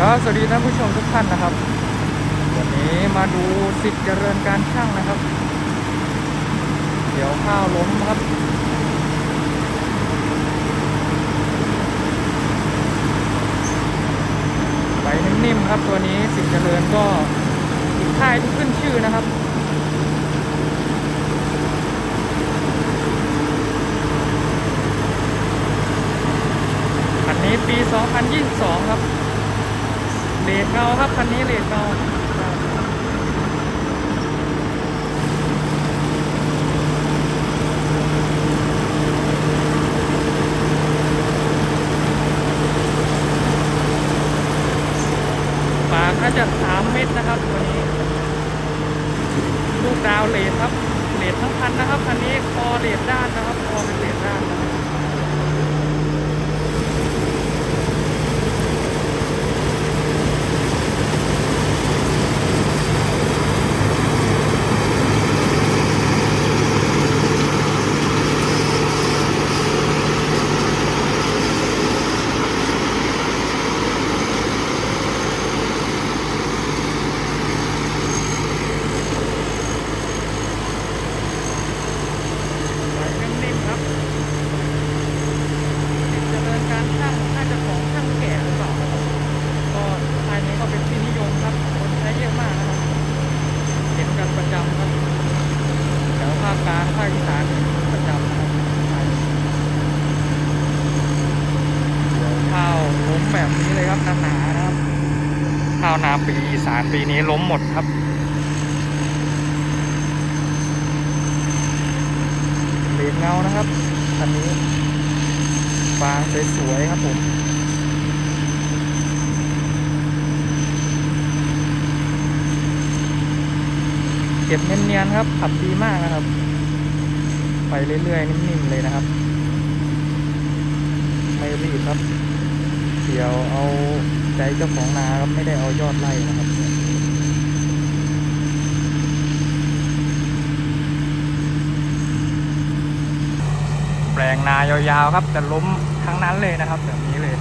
ก็สวัสดีท่านผู้ชมทุกท่านนะครับ วันนี้มาดูสิทธิ์เจริญการช่างนะครับ เดี๋ยวข้าวล้มครับ ไปนิ่มๆครับตัวนี้สิทธิ์เจริญก็อีกค่ายที่ขึ้นชื่อนะครับ คันนี้ปี 2022 ครับ เลดเงาครับคันนี้เลดเงาปากน่าจะ3เม็ดนะครับตัวนี้ ลูกดาวเลดครับเลดทั้งคันนะครับคันนี้คอเลดด้านนะครับคอเป็นเลดด้านนะครับ ไปนิ่มๆครับสิทธิ์เจริญการช่างน่าจะของช่างแก่หรือเปล่าครับก็ทายนี้ก็เป็นที่นิยมครับ คนใช้เยอะมากนะครับ เห็นกันประจำครับแถวภาคกลางภาคอีสานประจำนะครับใช่เดี๋ยวข้าวล้มแบบนี้เลยครับหนาๆนะครับ ข้าวนาปีอีสาปีนี้ล้มหมดครับ เหรีเงานะครับคันนี้ฟางสวยๆครับผมเก็บเนียนๆครับ ขับดีมากนะครับ ไปเรื่อยๆนิ่มๆเลยนะครับ ไม่รีบครับ เดี๋ยวเอาใจเจ้าของนาครับไม่ได้เอายอดไล่นะครับแปลงนายาวๆครับ แต่ล้มทั้งนั้นเลยนะครับแบบนี้เลย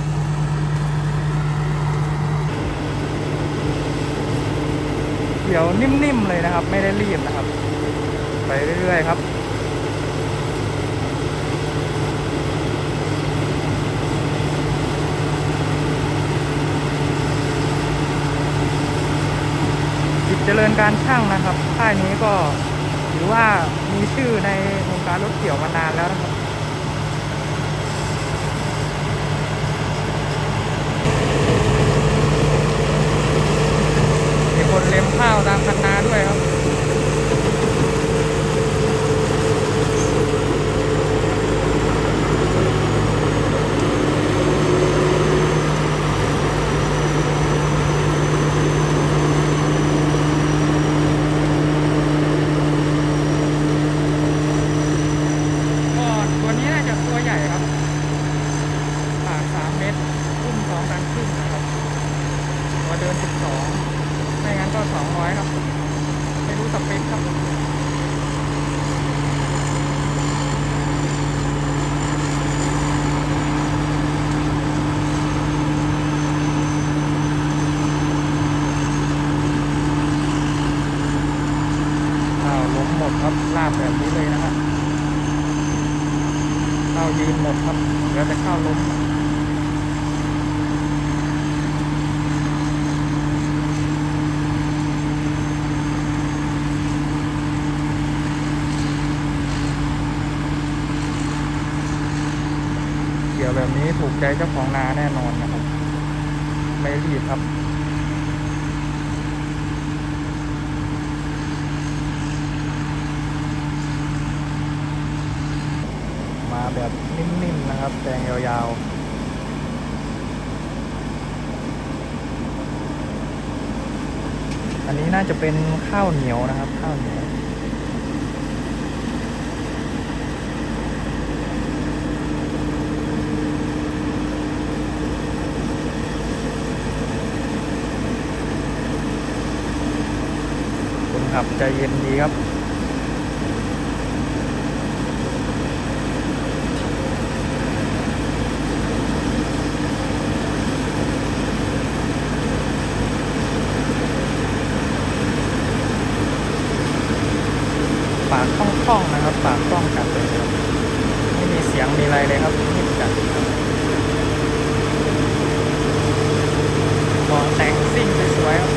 เดี๋ยวนิ่มๆเลยนะครับ ไม่ได้รีบนะครับ ไปเรื่อยๆครับ จิต เจริญการช่างนะครับค่ายนี้ก็ถือว่ามีชื่อในวงการรถเกี่ยวมานานแล้วนะครับ มีคนเล็มข้าวตามคันนาด้วยครับ ก็ตัวนี้น่าจะตัวใหญ่ครับปากสามเมตรพุ่มสองตันครึ่งนะครับ ตัวเดินสิบสองไม่งั้นก็สองร้อยครับ ไม่รู้สเปคครับ ข้าวล้มหม ดครับลาบแบบนี้เลยนะครับข้าวยืนหมดครับเหลือแต่ข้าวล้มเกี่ยวแบบนี้ถูกใจเจ้าของนาแน่นอนนะครับ ไม่รีบครับ แบบนิ่มๆนะครับแตงยาวๆอันนี้น่าจะเป็นข้าวเหนียวนะครับ ข้าวเหนียว คนขับใจเย็นดีครับ ปากกล้องจัดเลยครับไม่มีเสียงมีอะไรเลยครับนิ่มจัดเบาะแต่งซิ่งสวยๆครับ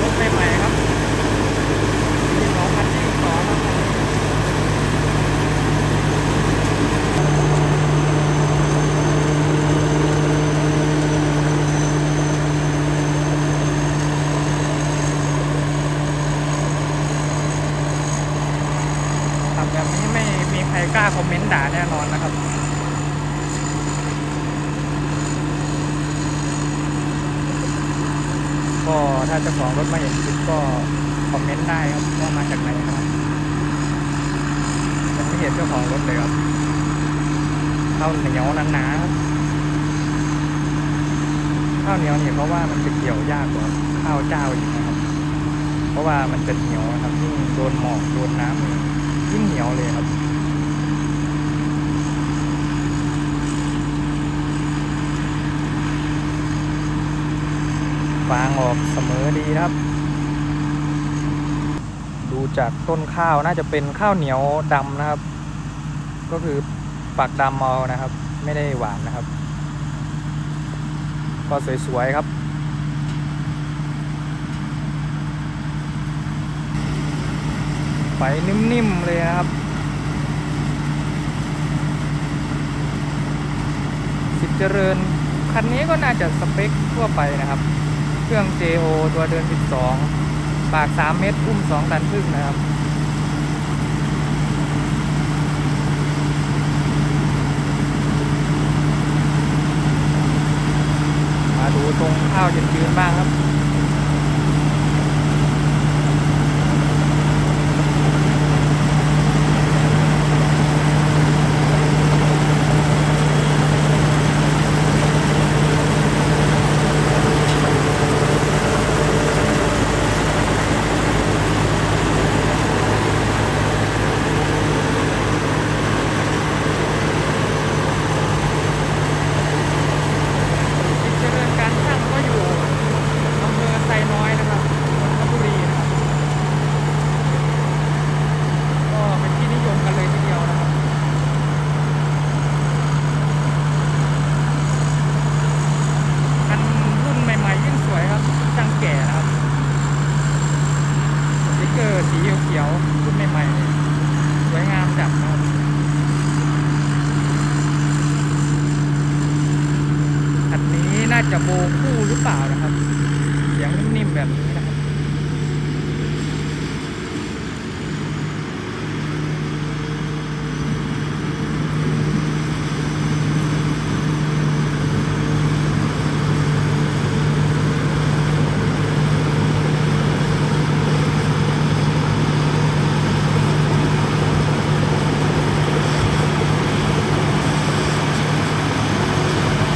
รถใหม่ๆครับปี2022ครับทำแบบนี้ไม่มีใครกล้าคอมเมนต์ด่าแน่นอนนะครับ ก็ ถ้าเจ้าของรถมาเห็นคลิปก็คอมเมนต์ได้ครับว่ามาจากไหนครับยังไม่เห็นเจ้าของรถเลยครับข้าวเหนียวหนาๆครับข้าวเหนียวเนี่ยเพราะว่ามันจะเกี่ยวยากกว่าข้าวเจ้าอีกนะครับ เพราะว่ามันจะเหนียวนะครับยิ่งโดนหมอกโดนน้ำยิ่งเหนียวเลยครับ ฟางออกเสมอดีครับ ดูจากต้นข้าวน่าจะเป็นข้าวเหนียวดำนะครับ ก็คือปากดำเอานะครับ ไม่ได้หวานนะครับ ก็สวยๆครับไฟนิ่มๆเลยครับสิบเจริญ คันนี้ก็น่าจะสเปคทั่วไปนะครับ เครื่อง JO ตัวเดิน 12 ปาก 3 เมตรอุ้ม 2 ตันครึ่งนะครับ มาดูตรงข้าวยืนบ้างครับ จิตเจริญการช่างก็อยู่อำเภอไซน้อยนะครับนนทบุรีนะครับ ก็เป็นที่นิยมกันเลยทีเดียวนะครับ อันรุ่นใหม่ๆยิ่งสวยครับช่างแก่นะครับสติกเกอร์สีเขียวๆรุ่นใหม่ๆนี่สวยงามจัดนะครับ คั น่าจะโบคู่หรือเปล่านะครับเสียงนิ่มๆแบบนี้นะครับ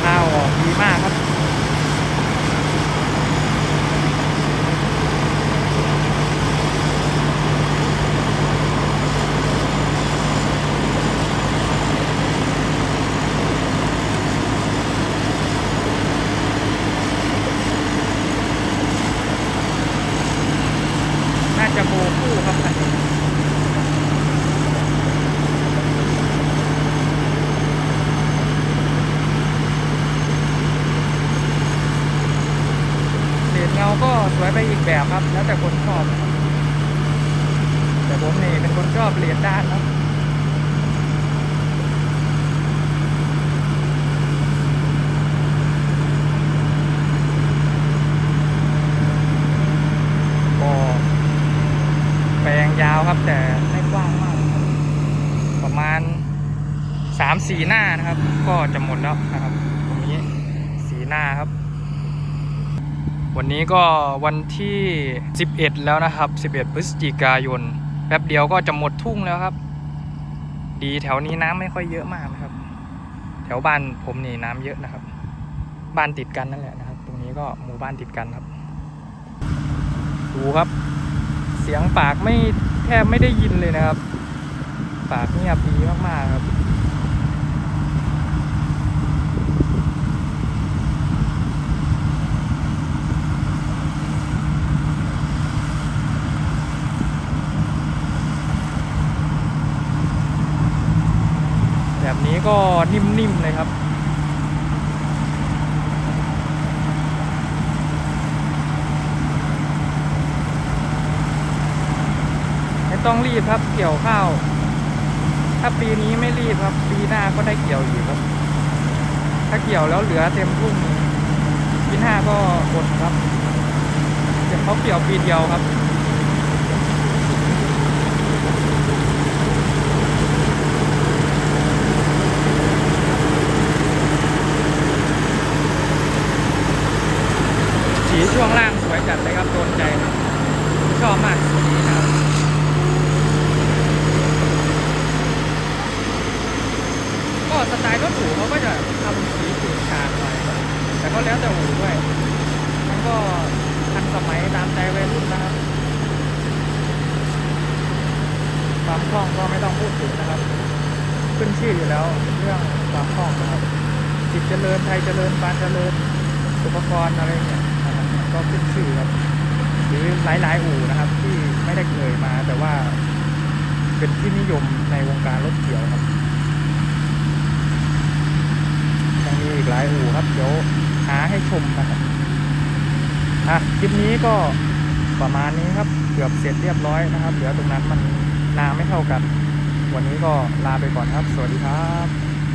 ข้าวออกดีมากครับ น่าจะโบคู่ครับคันนี้ เศษเงาก็สวยไปอีกแบบครับ แล้วแต่คนชอบนะครับ แต่ผมนี่เป็นคนชอบเหรียญด้านครับก็แปลงยาวครับแต่ไม่กว้างมาก ประมาณสามสี่หน้านะครับ ก็จะหมดแล้วนะครับตรงนี้สีหน้าครับวันนี้ก็วันที่ 11 แล้วนะครับ 11 พฤศจิกายน ป๊บเดียวก็จะหมดทุ่งแล้วครับ ดีแถวนี้น้ำไม่ค่อยเยอะมากนะครับ แถวบ้านผมนี่น้ำเยอะนะครับ บ้านติดกันนั่นแหละนะครับ ตรงนี้ก็หมู่บ้านติดกันครับ ดูครับ เสียงปากไม่แทบไม่ได้ยินเลยนะครับ ปากเงียบดีมากๆครับ ก็นิ่มๆเลยครับไม่ต้องรีบครับเกี่ยวข้าว ถ้าปีนี้ไม่รีบครับ ปีหน้าก็ได้เกี่ยวอีกครับ ถ้าเกี่ยวแล้วเหลือเต็มทุ่งปีหน้าก็อดครับเดี๋ยวเขาเกี่ยวปีเดียวครับ สีช่วงล่างสวยจัดเลยครับโดนใจเลยชอบมากสีนี้นะครับ ก็สไตล์รถ อู่เขาก็จะทำสีฉูดฉาดหน่อยแต่ก็แล้วแต่อู่ด้วยมันก็ทันสมัยตามใจวัยรุ่นนะครับความคล่องก็ไม่ต้องพูดถึงนะครับ ขึ้นชื่ออยู่แล้วเรื่องความคล่องนะครับจิตเจริญไทยเจริญปานเจริญอุปกรณ์อะไรเนี่ยนะครับมันก็ขึ้นชื่อครับหรือหลายๆอู่นะครับ ที่ไม่ได้เคยมาแต่ว่าเป็นที่นิยมในวงการรถเกี่ยวครับ ยังมีอีกหลายอู่ครับ เดี๋ยวหาให้ชมนะครับอะคลิปนี้ก็ประมาณนี้ครับเกือบเสร็จเรียบร้อยนะครับเหลือตรงนั้นมันนาไม่เท่ากัน วันนี้ก็ลาไปก่อนครับ สวัสดีครับ